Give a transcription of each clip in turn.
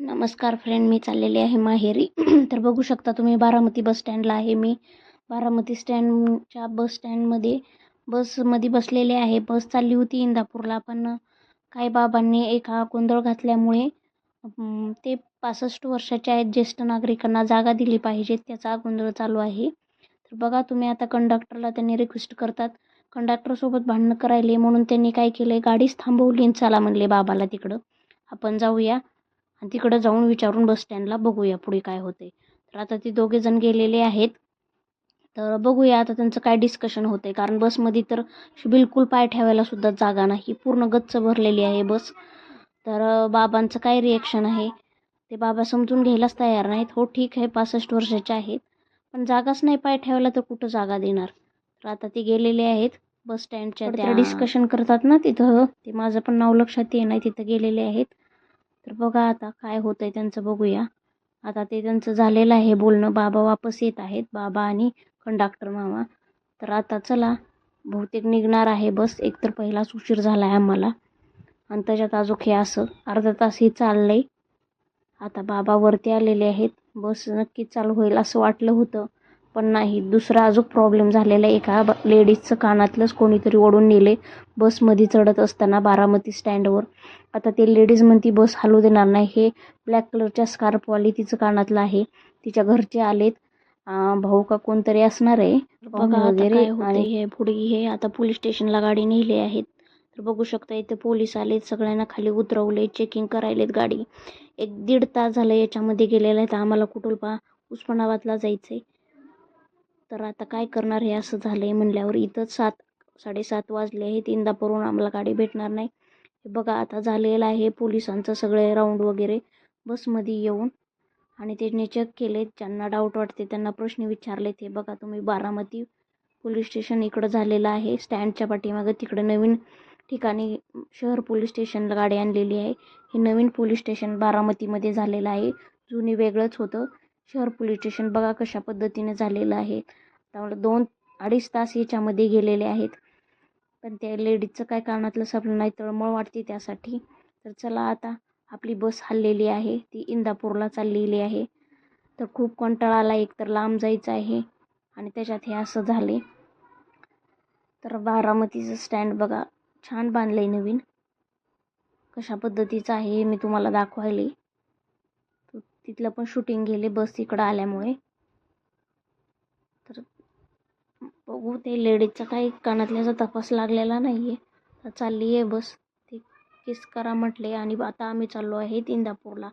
नमस्कार फ्रेंड मी चाललेले आहे माहेरी. तर बघू शकता तुम्ही बारामती बस स्टँडला आहे मी. बारामती स्टँडच्या बस स्टँडमध्ये बसमध्ये बसलेले आहे. बस चालली होती इंदापूरला पण काही बाबांनी एका गोंधळ घातल्यामुळे ते पासष्ट वर्षाचे आहेत ज्येष्ठ नागरिकांना जागा दिली पाहिजे त्याचा गोंधळ चालू आहे. तर बघा तुम्ही आता कंडक्टरला त्यांनी रिक्वेस्ट करतात. कंडक्टरसोबत भांडणं करायले म्हणून त्यांनी काय केलं गाडीच थांबवली आणि चला म्हणले बाबाला तिकडं. आपण जाऊया. तिकडं जाऊन विचारून बस स्टँडला बघूया पुढे काय होते तर आता ते दोघे जण गेलेले आहेत. तर बघूया आता त्यांचं काय डिस्कशन होतं आहे कारण बसमध्ये तर बिलकुल पाय ठेवायला सुद्धा जागा नाही. पूर्ण गच्च भरलेली आहे बस तर बाबांचं काय रिॲक्शन आहे? ते बाबा समजून घ्यायलाच तयार नाहीत. हो ठीक आहे पासष्ट वर्षाचे आहेत. पण जागाच नाही पाय ठेवायला तर कुठं जागा देणार? तर आता ते गेलेले आहेत बस स्टँडच्या त्या डिस्कशन करतात ना तिथं. ते माझं पण नाव लक्षात ये नाही तिथं गेलेले आहेत. तर बघा आता काय होतं आहे त्यांचं बघूया. आता ते त्यांचं झालेलं आहे बोलणं. बाबा वापस येत आहेत. बाबा आणि कंडक्टर मामा. तर आता चला बहुतेक निघणार आहे बस. एकतर पहिलाच उशीर झाला आहे आम्हाला. आणि त्याच्यात अजून हे असं अर्धा तासही चाललं आहे आता बाबा वरती आलेले आहेत. बस नक्कीच चालू होईल असं वाटलं होतं. पण नाही. दुसरा अजून प्रॉब्लेम झालेला आहे. एका लेडीजचं कानातलंच कोणीतरी ओढून नेले बसमध्ये चढत असताना बारामती स्टँडवर आता ते लेडीज म्हणती बस हलू देणार नाही. हे ब्लॅक कलरच्या स्कार्फवाली तिचं कानातलं आहे. तिच्या घरचे आलेत. भाऊ का कोणतरी असणार आहे. बघा वगैरे आणि हे पुढे हे. आता पोलीस स्टेशनला गाडी नेली आहेत. तर बघू शकता इथे पोलीस आलेत. सगळ्यांना खाली उतरवले चेकिंग करायलेत गाडी. एक दीड तास झालं याच्यामध्ये गेलेलं आहे. तर आम्हाला कुठुलपा उस्मानाबादला जायचं आहे तर आता काय करणार? हे असं झालं आहे म्हणल्यावर इथंच सात साडेसात वाजले आहेत. इंदापूरहून आम्हाला गाडी भेटणार नाही. हे बघा आता झालेलं आहे पोलिसांचं सगळे राऊंड वगैरे. बसमध्ये येऊन आणि त्यांनी चेक केले. ज्यांना डाऊट वाटते त्यांना प्रश्न विचारले ते बघा तुम्ही बारामती पोलीस स्टेशन इकडं झालेलं आहे. स्टँडच्या पाठीमागं तिकडं नवीन ठिकाणी शहर पोलीस स्टेशनला गाडी आणलेली आहे. हे नवीन पोलीस स्टेशन बारामतीमध्ये झालेलं आहे. जुनी वेगळंच होतं. शहर पोलीस स्टेशन बघा कशा पद्धतीने झालेलं आहे. त्यामुळे दोन अडीच तास याच्यामध्ये गेलेले आहेत. पण त्या लेडीजचं काय कारणातलं सपलं नाही तळमळ वाटते त्यासाठी. तर चला आता आपली बस हललेली आहे. ती इंदापूरला चाललेली आहे. तर खूप कंटाळा आला एक तर लांब जायचं आहे. आणि त्याच्यात हे असं झाले. तर बारामतीचं स्टँड बघा. छान बांधलं आहे नवीन. कशा पद्धतीचं आहे हे मी तुम्हाला दाखवायले. तिथलं पण शूटिंग गेले बस इकडं आल्यामुळे. तर बघू ते लेडीजचा काही कानातल्याचा तपास लागलेला नाही आहे तर चालली आहे बस ते किस करा म्हटले आणि आता आम्ही चाललो आहे इंदापूरला.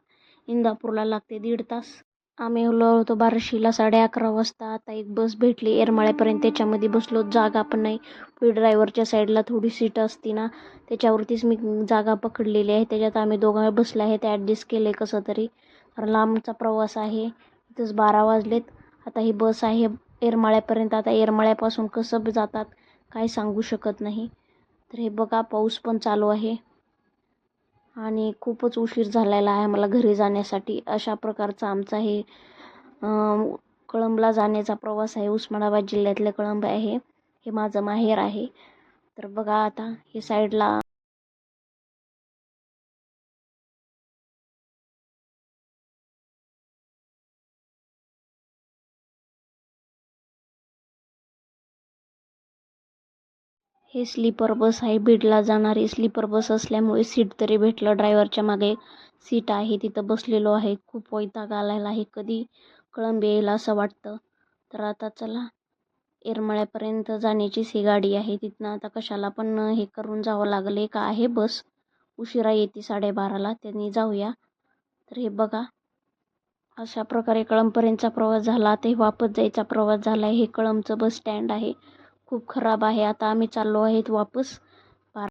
इंदापूरला लागते दीड तास. आम्ही आलो होतो बार्शीला साडे अकरा वाजता. आता एक बस भेटली. येरमाळ्यापर्यंत त्याच्यामध्ये बसलो. जागा पण नाही. पुढे ड्रायव्हरच्या साईडला थोडी सीट असती ना. त्याच्यावरतीच मी जागा पकडलेली आहे. त्याच्यात आम्ही दोघं बसले आहेत. ॲडजस्ट केले कसं तरी. फार लांबचा प्रवास आहे. इथंच बारा वाजलेत. आता ही बस आहे येरमाळ्यापर्यंत. आता येरमाळ्यापासून कसं जातात काय सांगू शकत नाही. तर हे बघा पाऊस पण चालू आहे. आणि खूपच उशीर झालेला आहे मला घरी जाण्यासाठी. अशा प्रकारचा आमचा हे कळंबला जाण्याचा प्रवास आहे. उस्मानाबाद जिल्ह्यातले कळंब आहे. हे माझं माहेर आहे. तर बघा आता हे साईडला हे स्लीपर बस आहे. बीडला जाणारी स्लीपर बस असल्यामुळे सीट तरी भेटलं. ड्रायव्हरच्या मागे सीट आहे. तिथं बसलेलो आहे. खूप वैताग आलेला आहे. कधी कळंब येईल असं वाटतं. तर आता चला येरमाळ्यापर्यंत जाण्याचीच ही गाडी आहे. तिथनं आता कशाला पण हे करून जावं लागलं. का आहे बस. उशिरा येते साडेबाराला. त्यांनी जाऊया. तर हे बघा अशा प्रकारे कळंबपर्यंतचा प्रवास झाला. ते वापस जायचा प्रवास झाला आहे हे कळंबचं बस स्टँड आहे. खूप खराब आहे. आता आम्ही चाललो आहेत वापस.